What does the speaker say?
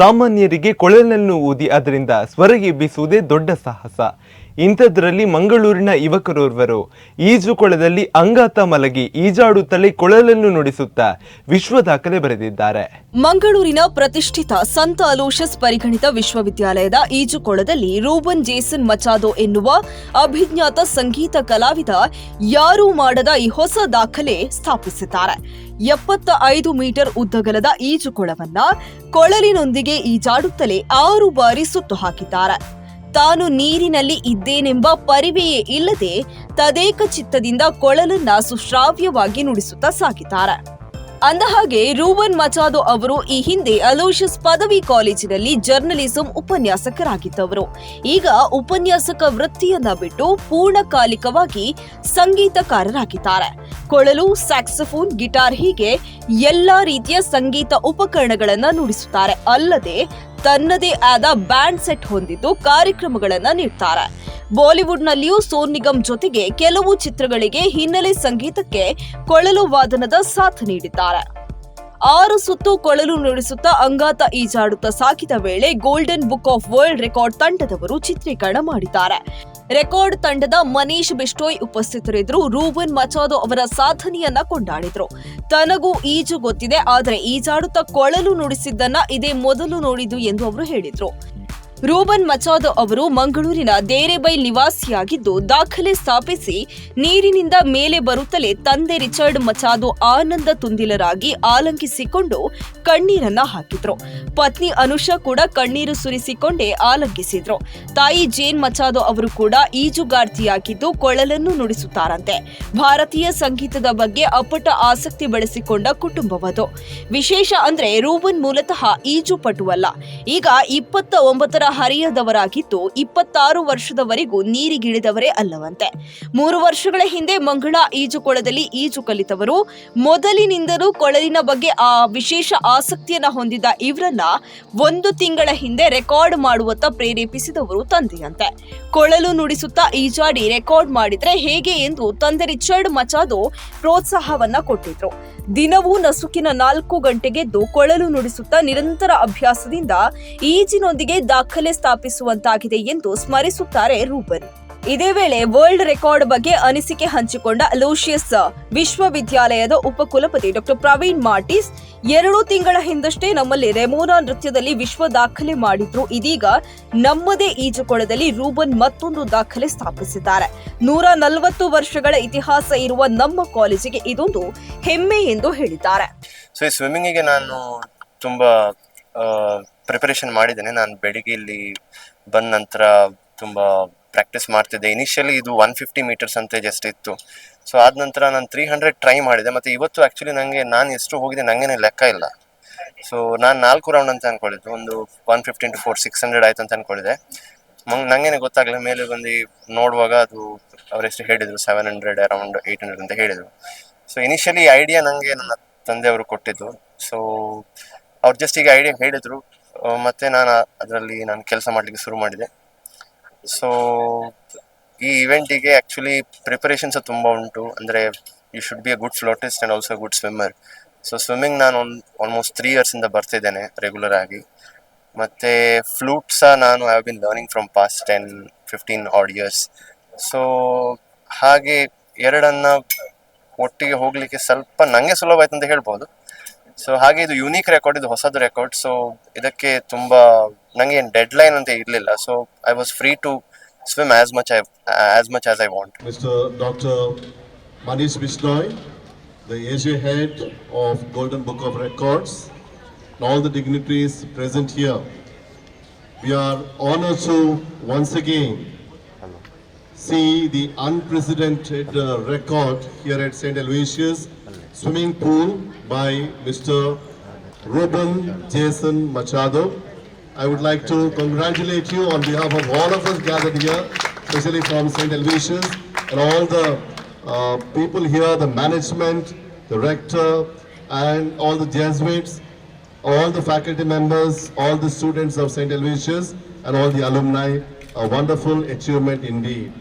ಸಾಮಾನ್ಯರಿಗೆ ಕೊಳಲನ್ನು ಊದಿ ಅದರಿಂದ ಸ್ವರಗೆ ಬೀಸುವುದೇ ದೊಡ್ಡ ಸಾಹಸ. ಇಂಥದ್ರಲ್ಲಿ ಮಂಗಳೂರಿನ ಯುವಕರೋರ್ವರು. ಈಜುಕೊಳದಲ್ಲಿ ಅಂಗಾತ ಮಲಗಿ ಈಜಾಡುತ್ತಲೇ ಕೊಳಲನ್ನು ನುಡಿಸುತ್ತಾ ವಿಶ್ವ ದಾಖಲೆ ಬರೆದಿದ್ದಾರೆ. ಮಂಗಳೂರಿನ ಪ್ರತಿಷ್ಠಿತ ಸಂತ ಅಲೋಷಸ್ ಪರಿಗಣಿತ ವಿಶ್ವವಿದ್ಯಾಲಯದ ಈಜುಕೊಳದಲ್ಲಿ ರೂಬನ್ ಜೇಸನ್ ಮಚಾದೋ ಎನ್ನುವ ಅಭಿಜ್ಞಾತ ಸಂಗೀತ ಕಲಾವಿದ ಯಾರೂ ಮಾಡದ ಈ ಹೊಸ ದಾಖಲೆ ಸ್ಥಾಪಿಸಿದ್ದಾರೆ. ಎಪ್ಪತ್ತ ಐದು ಮೀಟರ್ ಉದ್ದಗಲದ ಈಜುಕೊಳವನ್ನ ಕೊಳಲಿನೊಂದಿಗೆ ಈಜಾಡುತ್ತಲೇ ಆರು ಬಾರಿ ಸುತ್ತು ಹಾಕಿದ್ದಾರೆ. ತಾನು ನೀರಿನಲ್ಲಿ ಇದ್ದೇನೆಂಬ ಪರಿವೆಯೇ ಇಲ್ಲದೆ ತದೇಕ ಚಿತ್ತದಿಂದ ಕೊಳಲನ್ನ ಸುಶ್ರಾವ್ಯವಾಗಿ ನುಡಿಸುತ್ತಾ ಸಾಗಿದ್ದಾರೆ. ಅಂದಹಾಗೆ, ರೂವನ್ ಮಚಾದೋ ಅವರು ಈ ಹಿಂದೆ ಅಲೋಷಸ್ ಪದವಿ ಕಾಲೇಜಿನಲ್ಲಿ ಜರ್ನಲಿಸಂ ಉಪನ್ಯಾಸಕರಾಗಿದ್ದವರು. ಈಗ ಉಪನ್ಯಾಸಕ ವೃತ್ತಿಯನ್ನ ಬಿಟ್ಟು ಪೂರ್ಣಕಾಲಿಕವಾಗಿ ಸಂಗೀತಕಾರರಾಗಿದ್ದಾರೆ. ಕೊಳಲು, ಸ್ಯಾಕ್ಸಫೋನ್, ಗಿಟಾರ್ ಹೀಗೆ ಎಲ್ಲಾ ರೀತಿಯ ಸಂಗೀತ ಉಪಕರಣಗಳನ್ನ ನುಡಿಸುತ್ತಾರೆ. ಅಲ್ಲದೆ ತನ್ನದೇ ಆದ ಬ್ಯಾಂಡ್ ಸೆಟ್ ಹೊಂದಿದ್ದು ಕಾರ್ಯಕ್ರಮಗಳನ್ನ ನೀಡ್ತಾರೆ. ಬಾಲಿವುಡ್ನಲ್ಲಿಯೂ ಸೋನ್ ನಿಗಮ್ ಜೊತೆಗೆ ಕೆಲವು ಚಿತ್ರಗಳಿಗೆ ಹಿನ್ನೆಲೆ ಸಂಗೀತಕ್ಕೆ ಕೊಳಲು ವಾದನದ ಸಾಥ್ ನೀಡಿದ್ದಾರೆ. ಆರು ಸುತ್ತು ಕೊಳಲು ನುಡಿಸುತ್ತಾ ಅಂಗಾತ ಈಜಾಡುತ್ತಾ ಸಾಕಿದ ವೇಳೆ golden book of world record ತಂಡದವರು ಚಿತ್ರೀಕರಣ ಮಾಡಿದ್ದಾರೆ. ರೆಕಾರ್ಡ್ ತಂಡದ ಮನೀಶ್ ಬಿಷ್ಟೋಯ್ ಉಪಸ್ಥಿತರಿದ್ದರು. ರೂಬನ್ ಮಚಾದೋ ಅವರ ಸಾಧನೆಯನ್ನ ಕೊಂಡಾಡಿದ್ರು. ತನಗೂ ಈಜು ಗೊತ್ತಿದೆ, ಆದರೆ ಈಜಾಡುತ್ತಾ ಕೊಳಲು ನುಡಿಸಿದ್ದನ್ನ ಇದೇ ಮೊದಲು ನೋಡಿದ್ದು ಎಂದು ಅವರು ಹೇಳಿದ್ರು. ರೂಬನ್ ಮಚಾದೋ ಅವರು ಮಂಗಳೂರಿನ ದೇರೆಬೈ ನಿವಾಸಿಯಾಗಿದ್ದು, ದಾಖಲೆ ಸ್ಥಾಪಿಸಿ ನೀರಿನಿಂದ ಮೇಲೆ ಬರುತ್ತಲೇ ತಂದೆ ರಿಚರ್ಡ್ ಮಚಾದು ಆನಂದ ತುಂದಿಲರಾಗಿ ಆಲಂಕಿಸಿಕೊಂಡು ಕಣ್ಣೀರನ್ನ ಹಾಕಿದ್ರು. ಪತ್ನಿ ಅನುಷಾ ಕೂಡ ಕಣ್ಣೀರು ಸುರಿಸಿಕೊಂಡೇ ಆಲಂಕಿಸಿದ್ರು ತಾಯಿ ಜೇನ್ ಮಚಾದೋ ಅವರು ಕೂಡ ಈಜುಗಾರ್ತಿಯಾಗಿದ್ದು ಕೊಳಲನ್ನು ನುಡಿಸುತ್ತಾರಂತೆ. ಭಾರತೀಯ ಸಂಗೀತದ ಬಗ್ಗೆ ಅಪ್ಪಟ ಆಸಕ್ತಿ ಬೆಳೆಸಿಕೊಂಡ ಕುಟುಂಬವದು. ವಿಶೇಷ ಅಂದ್ರೆ ರೂಬನ್ ಮೂಲತಃ ಈಜು ಪಟುವಲ್ಲ ಈಗ ಇಪ್ಪತ್ತ ಒಂಬತ್ತರ ಹರಿಯದವರಾಗಿದ್ದು ಇಪ್ಪತ್ತಾರು ವರ್ಷದವರೆಗೂ ನೀರಿಗಿಳಿದವರೇ ಅಲ್ಲವಂತೆ. ಮೂರು ವರ್ಷಗಳ ಹಿಂದೆ ಮಂಗಳ ಈಜುಕೊಳದಲ್ಲಿ ಈಜು ಕಲಿತವರು. ಮೊದಲಿನಿಂದಲೂ ಕೊಳಲಿನ ಬಗ್ಗೆ ಆ ವಿಶೇಷ ಆಸಕ್ತಿಯನ್ನ ಹೊಂದಿದ್ದ ಇವರನ್ನ ಒಂದು ತಿಂಗಳ ಹಿಂದೆ ರೆಕಾರ್ಡ್ ಮಾಡುವತ್ತ ಪ್ರೇರೇಪಿಸಿದವರು ತಂದೆಯಂತೆ. ಕೊಳಲು ನುಡಿಸುತ್ತಾ ಈಜಾಡಿ ರೆಕಾರ್ಡ್ ಮಾಡಿದ್ರೆ ಹೇಗೆ ಎಂದು ತಂದೆ ರಿಚರ್ಡ್ ಮಚಾದೋ ಪ್ರೋತ್ಸಾಹವನ್ನ ಕೊಟ್ಟಿದ್ರು. ದಿನವೂ ನಸುಕಿನ ನಾಲ್ಕು ಗಂಟೆಗೆದ್ದು ಕೊಳಲು ನುಡಿಸುತ್ತಾ ನಿರಂತರ ಅಭ್ಯಾಸದಿಂದ ಈಜಿನೊಂದಿಗೆ ದಾಖಲೆ ಸ್ಥಾಪಿಸುವಂತಾಗಿದೆ ಎಂದು ಸ್ಮರಿಸುತ್ತಾರೆ ರೂಬನ್ ಇದೇ ವೇಳೆ ವರ್ಲ್ಡ್ ರೆಕಾರ್ಡ್ ಬಗ್ಗೆ ಅನಿಸಿಕೆ ಹಂಚಿಕೊಂಡ ಲೂಷಿಯಸ್ ವಿಶ್ವವಿದ್ಯಾಲಯದ ಉಪಕುಲಪತಿ ಡಾಕ್ಟರ್ ಪ್ರವೀಣ್ ಮಾರ್ಟಿಸ್ ಎರಡು ತಿಂಗಳ ಹಿಂದಷ್ಟೇ ನಮ್ಮಲ್ಲಿ ರೆಮೋನಾ ನೃತ್ಯದಲ್ಲಿ ವಿಶ್ವ ದಾಖಲೆ ಮಾಡಿದ್ರು. ಇದೀಗ ನಮ್ಮದೇ ಈಜುಕೊಳದಲ್ಲಿ ರೂಬನ್ ಮತ್ತೊಂದು ದಾಖಲೆ ಸ್ಥಾಪಿಸಿದ್ದಾರೆ. ನೂರ ನಲವತ್ತು ವರ್ಷಗಳ ಇತಿಹಾಸ ಇರುವ ನಮ್ಮ ಕಾಲೇಜಿಗೆ ಇದೊಂದು ಹೆಮ್ಮೆ ಎಂದು ಹೇಳಿದ್ದಾರೆ. ಸ್ವಿಮ್ಮಿಂಗಿಗೆ ನಾನು ತುಂಬ ಪ್ರಿಪರೇಷನ್ ಮಾಡಿದ್ದೇನೆ. ನಾನು ಬೆಳಿಗ್ಗೆ ಇಲ್ಲಿ ಬಂದ ನಂತರ ತುಂಬ ಪ್ರಾಕ್ಟೀಸ್ ಮಾಡ್ತಿದ್ದೆ. ಇನಿಷಿಯಲಿ ಇದು ಒನ್ ಫಿಫ್ಟಿ ಮೀಟರ್ಸ್ ಅಂತ ಜಸ್ಟ್ ಇತ್ತು. ಸೊ ಆದ ನಂತರ ನಾನು ತ್ರೀ ಹಂಡ್ರೆಡ್ ಟ್ರೈ ಮಾಡಿದೆ. ಮತ್ತು ಇವತ್ತು ಆ್ಯಕ್ಚುಲಿ ನನಗೆ ನಾನು ಎಷ್ಟು ಹೋಗಿದೆ ನನಗೇನೆ ಲೆಕ್ಕ ಇಲ್ಲ. ಸೊ ನಾನು ನಾಲ್ಕು ರೌಂಡ್ ಅಂತ ಅನ್ಕೊಂಡಿದ್ದು. ಒಂದು one fifty two four six hundred ಆಯ್ತು ಅಂತ ಅನ್ಕೊಂಡಿದ್ದೆ. ಮಂಗ್ ನನಗೇನೆ ಗೊತ್ತಾಗಲಿಲ್ಲ. ಮೇಲೆ ಬಂದು ನೋಡುವಾಗ ಅದು ಅವರೆಷ್ಟು ಹೇಳಿದರು seven hundred around eight hundred ಅಂತ ಹೇಳಿದರು. ಸೊ ಇನಿಷಿಯಲಿ ಐಡಿಯಾ ನನಗೆ ನನ್ನ ತಂದೆಯವರು ಕೊಟ್ಟಿದ್ದು. ಸೊ ಅವ್ರು ಜಸ್ಟ್ ಈಗ ಐಡಿಯಾ ಹೇಳಿದರು. ಮತ್ತೆ ನಾನು ಅದರಲ್ಲಿ ನಾನು ಕೆಲಸ ಮಾಡಲಿಕ್ಕೆ ಶುರು ಮಾಡಿದೆ. ಸೊ ಈ ಇವೆಂಟಿಗೆ ಆ್ಯಕ್ಚುಲಿ ಪ್ರಿಪರೇಷನ್ಸ್ ತುಂಬ ಉಂಟು. ಅಂದರೆ you should be a good flautist and also good swimmer so swimming ನಾನು ಒಂದು ಆಲ್ಮೋಸ್ಟ್ ತ್ರೀ ಇಯರ್ಸಿಂದ ಬರ್ತಿದ್ದೇನೆ ರೆಗ್ಯುಲರ್ ಆಗಿ. ಮತ್ತು ಫ್ಲೂಟ್ ಸಹ ನಾನು have been learning from past ten fifteen odd years so ಹಾಗೆ ಎರಡನ್ನ ಒಟ್ಟಿಗೆ ಹೋಗಲಿಕ್ಕೆ ಸ್ವಲ್ಪ ನನಗೆ ಸುಲಭ ಆಯ್ತು ಅಂತ ಹೇಳ್ಬೋದು. ಸೊ ಹಾಗೆ ಇದು ಯುನೀಕ್ ರೆಕಾರ್ಡ್ ಇದು ಹೊಸದು ರೆಕಾರ್ಡ್ ಸೊ ಇದಕ್ಕೆ ತುಂಬ ನನಗೆ ಏನು ಡೆಡ್ ಲೈನ್ ಅಂತ ಇರಲಿಲ್ಲ so I was free to swim as much I as much as I want Mr. Dr. Manish Bisnoy, the Asia head of Golden Book of Records, and all the dignitaries present here. We are honored to once again see the unprecedented uh, record here at St. Aloysius swimming pool by Mr. Ruben Jason Machado. I would like to congratulate you on behalf of all of us gathered here, especially from St. Aloysius and all the uh, people here, the management, the rector, and all the Jesuits, all the faculty members, all the students of St. Aloysius, and all the alumni. A wonderful achievement indeed.